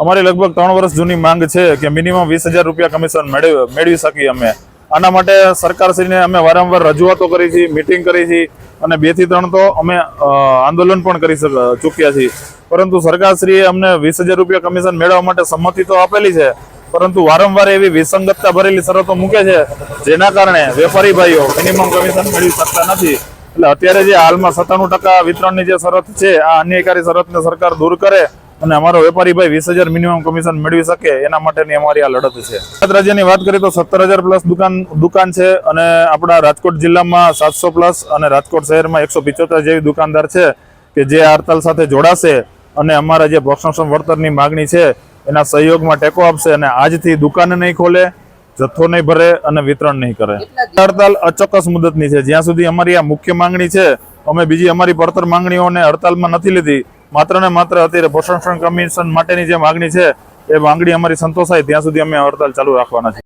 અમારી લગભગ ત્રણ વર્ષ જૂની માંગ છે કે મિનિમમ વીસ હજાર રૂપિયા કમિશન મેળવી શકીએ અમે. આના માટે સરકારશ્રીને અમે વારંવાર રજૂઆતો કરી છે, મિટિંગ કરી છે અને બેથી ત્રણ તો અમે આંદોલન પણ કરી ચૂક્યા છીએ. પરંતુ સરકારશ્રીએ અમને વીસ હજાર રૂપિયા કમિશન મેળવવા માટે સંમતિ તો આપેલી છે, પરંતુ વારંવાર એવી વિસંગતતા ભરેલી શરતો મૂકે છે, જેના કારણે વેપારી ભાઈઓ મિનિમમ કમિશન મેળવી શકતા નથી. એટલે અત્યારે જે હાલમાં સત્તાણું ટકા વિતરણની જે શરત છે, આ અન્યાયકારી શરતને સરકાર દૂર કરે અને અમારો વેપારી ભાઈ વીસ હજાર મિનિમમ કમિશન મેળવી શકે એના માટેની અમારી આ લડત છે. ગુજરાત રાજ્યની વાત કરીએ તો સત્તર હજાર પ્લસ દુકાન દુકાન છે અને આપણા રાજકોટ જિલ્લામાં સાતસો પ્લસ અને રાજકોટ શહેરમાં એકસો પિચોતેર જેવી દુકાનદાર છે કે જે આ હડતાલ સાથે જોડાશે અને અમારા જે ભક્ષણ વળતરની માગણી છે એના સહયોગમાં ટેકો આપશે અને આજથી દુકાન નહીં ખોલે જથ્થો નહીં ભરે અને વિતરણ નહીં કરે. હડતાલ અચોક્કસ મુદતની છે. જ્યાં સુધી અમારી આ મુખ્ય માંગણી છે અમે બીજી અમારી પડતર માંગણીઓને હડતાલમાં નથી લીધી માત્ર ને માત્ર અત્યારે પોષણ કમિશન માટેની જે માંગણી છે, એ માંગણી અમારી સંતોષાય. ત્યાં સુધી અમે હડતાલ ચાલુ રાખવાના છે